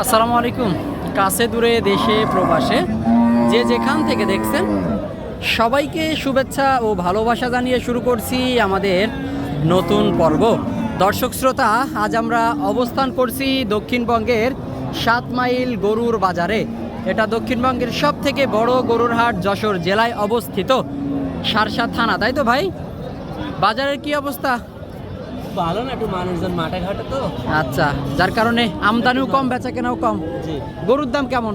আসসালামু আলাইকুম। কাছে দূরে দেশে, প্রবাসে যে যেখান থেকে দেখছেন, সবাইকে শুভেচ্ছা ও ভালোবাসা জানিয়ে শুরু করছি আমাদের নতুন পর্ব। দর্শক শ্রোতা, আজ আমরা অবস্থান করছি দক্ষিণবঙ্গের সাত মাইল গরুর বাজারে। এটা দক্ষিণবঙ্গের সব থেকে বড় গরুর হাট যশোর জেলায় অবস্থিত সারসা থানা, তাই তো ভাই? বাজারের কি অবস্থা? ভালো না একটু মানুষজন মাঠে ঘাটে তো? আচ্ছা যার কারণে আমদানিও কম বেচা কেনাও কম। জি। গরুর দাম কেমন?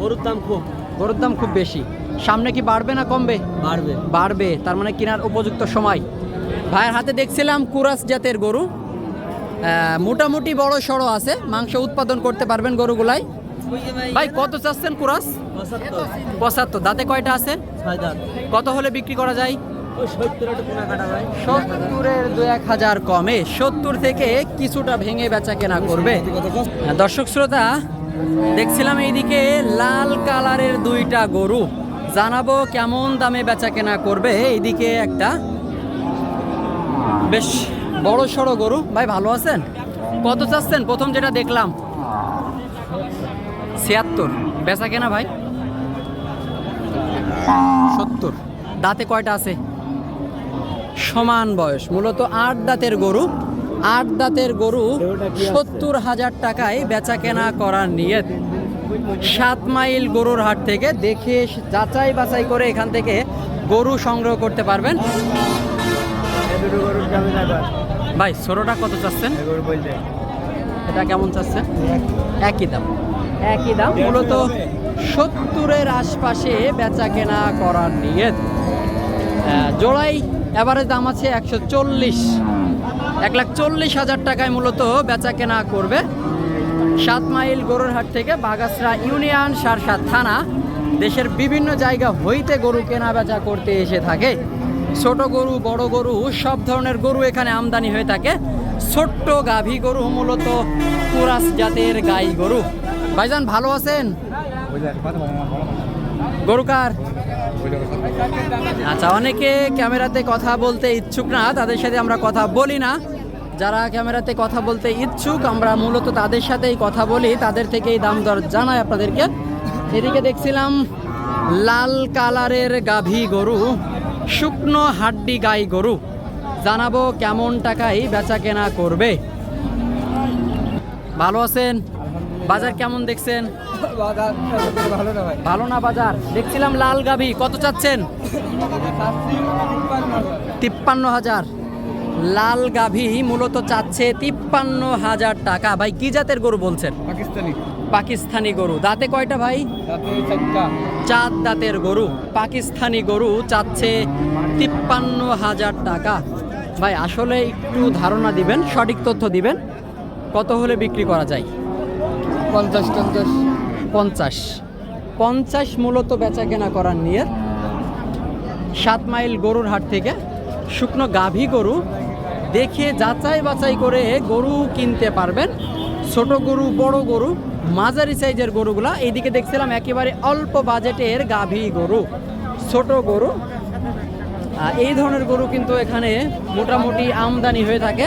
গরুর দাম খুব। গরুর দাম খুব বেশি। সামনে কি বাড়বে না কমবে? বাড়বে। বাড়বে তার মানে কেনার উপযুক্ত সময়। ভাইয়ের হাতে দেখছিলাম কুরাস জাতের গরু। মোটামুটি বড় সড়ো আছে মাংস উৎপাদন করতে পারবেন গরুগুলাই। ভাই কত চাচ্ছেন কুরাস? পঁচাত্তর। দাঁতে কয়টা আছে? কত হলে বিক্রি করা যায়? সত্তরের দু এক হাজার কমে সত্তর থেকে কিছুটা ভেঙে বেচা কেনা করবে। হ্যাঁ, দর্শক শ্রোতা দেখছিলাম এইদিকে লাল কালারের দুইটা গরু। জানাব কেমন দামে বেচা কেনা করবে এইদিকে একটা। বেশ বড় সড়ো গরু। ভাই ভালো আছেন? কত চাচ্ছেন? প্রথম যেটা দেখলাম। ছিয়াত্তর। বেচা কেনা ভাই? সত্তর। দাঁতে কয়টা আছে? সমান বয়স। মূলত আট দাঁতের গরু আট দাঁতের গরু সত্তর হাজার টাকায় বেচা কেনা করার নিয়ত। সাত মাইল গরুর হাট থেকে দেখে যাচাই বাছাই করে এখান থেকে গরু সংগ্রহ করতে পারবেন। ভাই ছোটোটা কত চাচ্ছেন? এটা কেমন চাচ্ছেন? একই দাম। একই দাম মূলত সত্তরের আশপাশে বেচা কেনা করার আহ, জোড়াই এভারেজ দাম আছে একশো চল্লিশ। এক লাখ চল্লিশ হাজার টাকায় মূলত বেচা কেনা করবে। সাত মাইল গরুর হাট থেকে বাগাসরা ইউনিয়ন সারসাত থানা। দেশের বিভিন্ন জায়গা হইতে গরু কেনা বেচা করতে এসে থাকে। ছোট গরু বড় গরু সব ধরনের গরু এখানে আমদানি হয়ে থাকে। ছোট্ট গাভী গরু মূলত কুরাস জাতের গাই গরু। ভাইজান ভালো আছেন? গরু কার? আচ্ছা অনেকে ক্যামেরাতে কথা বলতে ইচ্ছুক না, তাদের সাথে আমরা কথা বলি না। যারা ক্যামেরাতে কথা বলতে ইচ্ছুক, আমরা মূলত তাদের সাথেই কথা বলি, তাদের থেকেই দাম দর জানাই আপনাদেরকে। এদিকে দেখছিলাম লাল কালারের গাভী গরু, শুকনো হাড্ডি গাই গরু। জানাব কেমন টাকায় বেচা কেনা করবে। ভালো আছেন? বাজার কেমন দেখছেন? ভালো না ভাই। ভালো না বাজার? দেখছিলাম লাল গাভী কত চাচ্ছেন? তিপ্পান্ন হাজার। লাল গাভী মূলত চাচ্ছে তিপ্পান্ন হাজার টাকা। ভাই কি জাতের গরু বলছেন? পাকিস্তানি। পাকিস্তানি গরু। দাঁতে কয়টা ভাই? চার দাঁতের গরু। পাকিস্তানি গরু চাচ্ছে তিপ্পান্ন হাজার টাকা। ভাই আসলে একটু ধারণা দিবেন সঠিক তথ্য দিবেন। কত হলে বিক্রি করা যায়? পঞ্চাশ পঞ্চাশ পঞ্চাশ। পঞ্চাশ মূলত বেচা কেনা করার নিয়ে সাত মাইল গরুর হাট থেকে শুকনো গাভী গরু দেখে যাচাই বাছাই করে গরু কিনতে পারবেন। ছোট গরু, বড় গরু, মাঝারি সাইজের গরুগুলা। এইদিকে দেখছিলাম একেবারে অল্প বাজেটের গাভী গরু, ছোট গরু। এই ধরনের গরু কিন্তু এখানে মোটামুটি আমদানি হয়ে থাকে।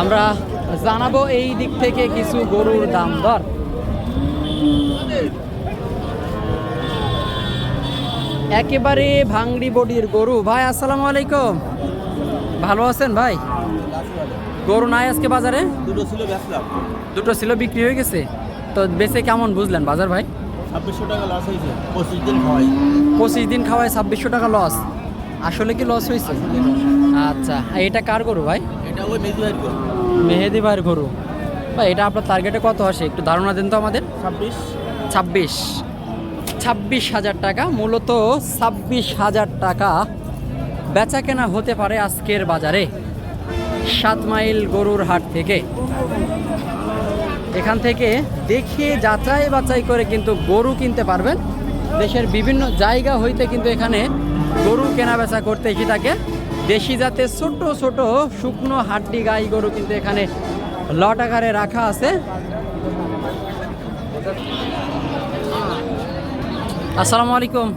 আমরা জানাব এই দিক থেকে কিছু গরুর দাম দর। একেবারে ভাঙড়ি বডির গরু। ভাই আসসালামু আলাইকুম। ভালো আছেন ভাই? গরু নাই আজকে বাজারে? দুটো ছিল বেচলাম। দুটো ছিল বিক্রি হয়ে গেছে। তো বেচে কেমন বুঝলেন বাজার ভাই? ছাব্বিশশো টাকা লস হয়েছে পঁচিশ দিন খাওয়াই। পঁচিশ দিন খাওয়ায় ছাব্বিশশো টাকা লস আসলে কি লস হয়েছে? আচ্ছা এটা কার গরু ভাই? এটা ওই মেজু ভাইয়ের গরু। মেহেদি ভাইয়ের গরু। ভাই এটা আপনার টার্গেটে কত আসে? একটু ধারণা দিন তো আমাদের। ছাব্বিশ। ছাব্বিশ। ছাব্বিশ হাজার টাকা মূলত ছাব্বিশ হাজার টাকা বেচা কেনা হতে পারে আজকের বাজারে সাত মাইল গরুর হাট থেকে। এখান থেকে দেখে যাচাই বাছাই করে কিন্তু গরু কিনতে পারবেন। দেশের বিভিন্ন জায়গা হইতে কিন্তু এখানে গরু কেনা বেচা করতে এসে থাকে। দেশি জাতের ছোট ছোট শুকনো হাড্ডি গাই গরু কিন্তু এখানে লট আকারে রাখা আছে। আসসালামু আলাইকুম।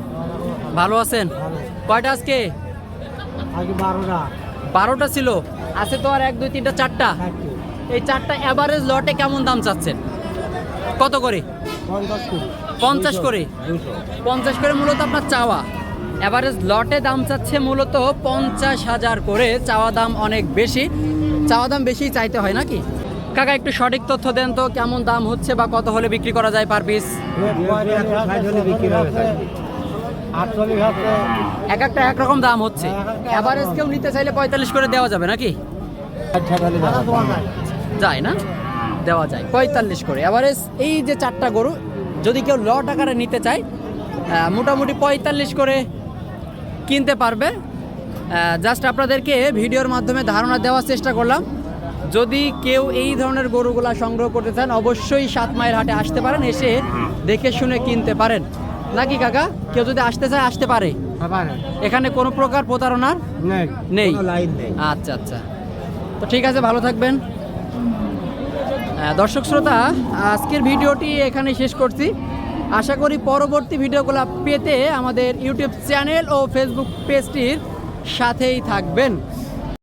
ভালো আছেন? কয়টা আজকে? বারোটা। বারোটা ছিল। আছে তো আর এক দুই তিনটা চারটা। এই চারটা অ্যাভারেজ লটে কেমন দাম চাচ্ছেন? কত করে? পঞ্চাশ করে। পঞ্চাশ করে মূলত আপনার চাওয়া। অ্যাভারেজ লটে দাম চাচ্ছে মূলত পঞ্চাশ হাজার করে। চাওয়া দাম অনেক বেশি। চাওয়া দাম বেশি চাইতে হয় নাকি? কাকা, একটু সঠিক তথ্য দেন তো, কেমন দাম হচ্ছে বা কত হলে বিক্রি করা যায় পার পিস এক একটা একরকম দাম হচ্ছে। অ্যাভারেজ কেউ নিতে চাইলে পঁয়তাল্লিশ করে দেওয়া যাবে নাকি? যায় না? দেওয়া যায়। পঁয়তাল্লিশ করে। এভারেজ এই যে চারটা গরু, যদি কেউ লট আকারে নিতে চায় মোটামুটি পঁয়তাল্লিশ করে কিনতে পারবে। জাস্ট আপনাদেরকে ভিডিওর মাধ্যমে ধারণা দেওয়ার চেষ্টা করলাম। যদি কেউ এই ধরনের গরুগুলা সংগ্রহ করতে চান অবশ্যই সাত মাইল হাটে আসতে পারেন এসে দেখে শুনে কিনতে পারেন। নাকি কাকা? কেউ যদি আসতে চায় আসতে পারে। এখানে কোনো প্রকার প্রতারণার নেই আচ্ছা আচ্ছা। তো ঠিক আছে ভালো থাকবেন। দর্শক শ্রোতা আজকের ভিডিওটি এখানে শেষ করছি। আশা করি পরবর্তী ভিডিওগুলো পেতে আমাদের ইউটিউব চ্যানেল ও ফেসবুক পেজটির সাথেই থাকবেন।